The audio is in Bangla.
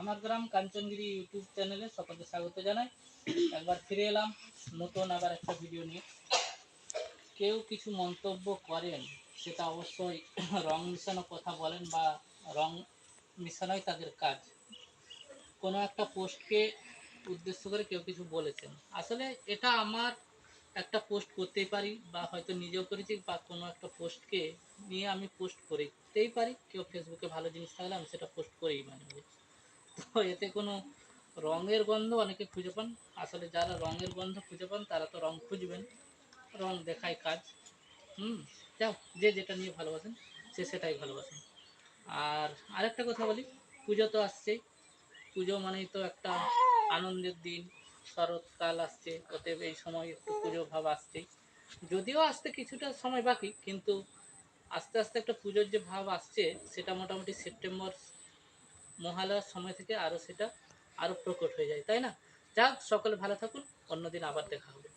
আমার গ্রাম কাঞ্চনগিরি ইউটিউব চ্যানেলে সকলকে স্বাগত জানাই। একবার ফিরে এলাম, নতুন আবার একটা ভিডিও নিয়ে। কেউ কিছু মন্তব্য করেন, সেটা অবশ্যই রং মিশানো কথা বলেন বা রং মিশানোই তাদের কাজ। কোনো একটা পোস্টকে উদ্দেশ্য করে কেউ কিছু বলেছেন। আসলে এটা আমার একটা পোস্ট করতেই পারি বা হয়তো নিজেও করেছি বা কোনো একটা পোস্টকে নিয়ে আমি পোস্ট করতেই পারি। কেউ ফেসবুকে ভালো জিনিস থাকলে আমি সেটা পোস্ট করেই মাঝে মাঝে তো এতে কোনো রঙের গন্ধ অনেকে খুঁজে পান। আসলে যারা রঙের গন্ধ খুঁজে পান, তারা তো রং খুঁজবেন। রং দেখায় কাজ। হুম, যাও, যে যেটা নিয়ে ভালোবাসেন, সে সেটাই ভালোবাসেন। আর আরেকটা কথা বলি, পুজো তো আসছেই। পুজো মানেই তো একটা আনন্দের দিন শরৎকাল আসছে, অতএব এই সময় একটু পুজো ভাব আসছেই। যদিও আসতে কিছুটা সময় বাকি, কিন্তু আস্তে আস্তে একটা পুজোর যে ভাব আসছে, সেটা মোটামুটি সেপ্টেম্বর মহালয়ার সময় থেকে আরও সেটা আরও প্রকট হয়ে যায়, তাই না? যাক, সকলে ভালো থাকুন, অন্যদিন আবার দেখা হবে।